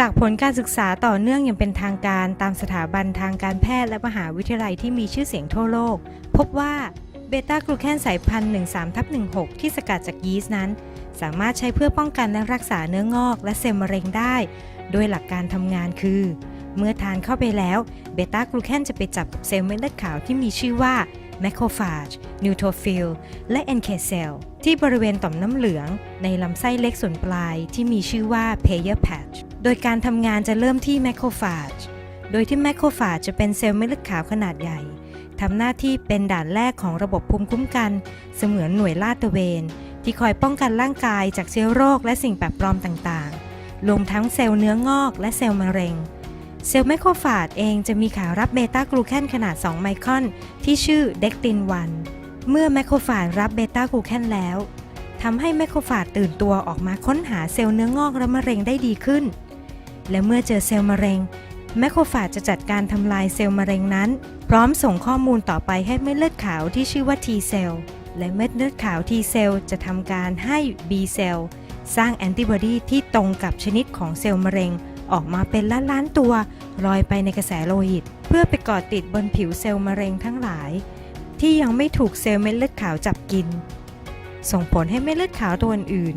จากผลการศึกษาต่อเนื่องอย่างเป็นทางการตามสถาบันทางการแพทย์และมหาวิทยาลัยที่มีชื่อเสียงทั่วโลก พบว่าเบต้ากลูแคนสายพันธุ์ 13ทับ16 ที่สกัดจากยีสต์นั้น สามารถใช้เพื่อป้องกันและรักษาเนื้องอกและเซลล์มะเร็งได้ โดยหลักการทำงานคือ เมื่อทานเข้าไปแล้วเบต้ากลูแคนจะไปจับกับเซลล์เม็ดเลือดขาวที่มีชื่อว่าแมคโครฟาจนิวโทฟิลและ NK เคเซลที่บริเวณต่อมน้ำเหลือง ในลำไส้เล็กส่วนปลายที่มีชื่อว่า Payer Patch โดยการทำงานจะเริ่มที่แมคโครฟาจ โดยที่แมคโครฟาจจะเป็นเซลล์เม็ดเลือดขาวขนาดใหญ่ทำหน้าที่เป็นด่านแรกของระบบภูมิคุ้มกัน เสมือนหน่วยลาดตระเวน ที่คอยป้องกันร่างกายจากเชื้อโรคและสิ่งแปลกปลอมต่างๆ รวมทั้งเซลล์เนื้องอกและเซลล์มะเร็ง เซลล์ไมโครฟาจเองจะมีขารับเบต้ากลูแคนขนาด 2 ไมครอน ที่ชื่อเด็กติน1เมื่อไมโครฟาจรับเบต้ากลูแคนแล้วทำให้ไมโครฟาจตื่นตัวออกมาค้นหาเซลล์เนื้องอกและมะเร็งได้ดีขึ้น และเมื่อเจอเซลล์มะเร็งไมโครฟาจจะจัดการทำลายเซลล์มะเร็งนั้น พร้อมส่งข้อมูลต่อไปให้เม็ดเลือดขาวที่ชื่อว่า T เซลล์และเม็ดเลือดขาว T เซลล์จะทำการให้ B เซลล์สร้างแอนติบอดีที่ตรงกับชนิดของเซลล์มะเร็ง ออกมาเป็นล้านล้านตัวลอยไปในกระแสโลหิต เพื่อไปเกาะติดบนผิวเซลล์มะเร็งทั้งหลาย ที่ยังไม่ถูกเซลล์เม็ดเลือดขาวจับกิน ส่งผลให้เม็ดเลือดขาวตัวอื่น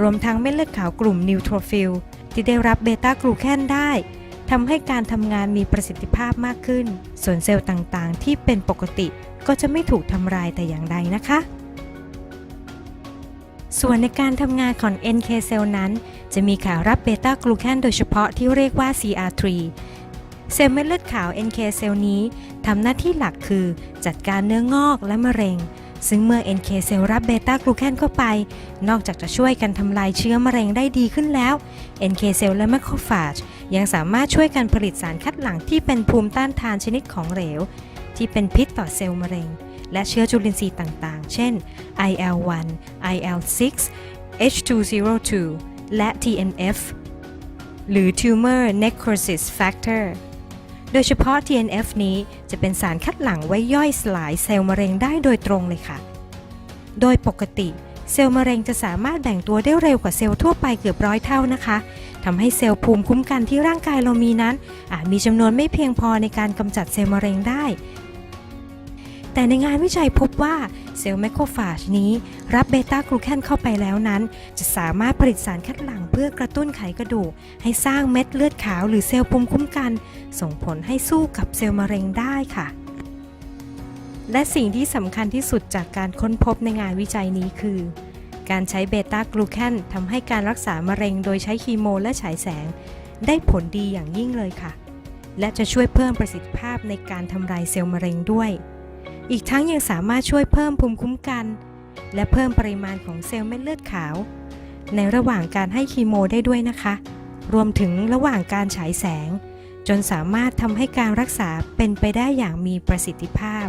รวมทั้งเม็ดเลือดขาวกลุ่มนิวโทรฟิล ที่ได้รับเบต้ากลูแคนได้ทำให้การทำงานมีประสิทธิภาพมากขึ้น ส่วนเซลล์ต่างๆ ที่เป็นปกติก็จะไม่ถูกทำลายแต่อย่างใดนะคะ ส่วนในการทำงานของ NK เซลล์นั้น จะมีขารับเบต้ากลูแคนโดยเฉพาะที่เรียกว่า CR3 เซลล์เม็ดเลือดขาว NK เซลล์นี้ทำหน้าที่หลักคือจัดการเนื้องอกและมะเร็ง ซึ่งเมื่อ NK เซลล์รับเบต้ากลูแคนเข้าไป นอกจากจะช่วยกันทำลายเชื้อมะเร็งได้ดีขึ้นแล้ว NK เซลล์และแมคโครฟาจยังสามารถช่วยกันผลิตสารคัดหลั่งที่เป็นภูมิต้านทานชนิดของเหลว ที่เป็นพิษต่อเซลล์มะเร็ง และเชื้อจุลินทรีย์ต่างๆ เช่น IL-1 IL-6 H202 และ TNF หรือ Tumor Necrosis Factor โดยเฉพาะ TNF นี้จะเป็นสารคัดหลั่งไว้ย่อยสลายเซลล์มะเร็งได้โดยตรงเลยค่ะ โดยปกติ เซลล์มะเร็งจะสามารถแบ่งตัวได้เร็วกว่าเซลล์ทั่วไปเกือบร้อยเท่านะคะทำให้เซลล์ภูมิคุ้มกันที่ร่างกายเรามีนั้นอาจมีจำนวนไม่เพียงพอในการกำจัดเซลล์มะเร็งได้ แต่ในงานวิจัยพบว่าเซลล์แมคโครฟาจนี้ รับเบต้ากลูแคนเข้าไปแล้วนั้น จะสามารถผลิตสารคัดหลั่งเพื่อกระตุ้นไขกระดูก ให้สร้างเม็ดเลือดขาวหรือเซลล์ภูมิคุ้มกัน ส่งผลให้สู้กับเซลล์มะเร็งได้ค่ะ และสิ่งที่สำคัญที่สุดจากการค้นพบในงานวิจัยนี้คือ การใช้เบต้ากลูแคนทำให้การรักษามะเร็งโดยใช้คีโมและฉายแสง ได้ผลดีอย่างยิ่งเลยค่ะ และจะช่วยเพิ่มประสิทธิภาพในการทำลายเซลล์มะเร็งด้วย อีกทั้งยังสามารถช่วยเพิ่มภูมิคุ้มกัน และเพิ่มปริมาณของเซลล์เม็ดเลือดขาว ในระหว่างการให้คีโมได้ด้วยนะคะ รวมถึงระหว่างการฉายแสง จนสามารถทำให้การรักษาเป็นไปได้อย่างมีประสิทธิภาพ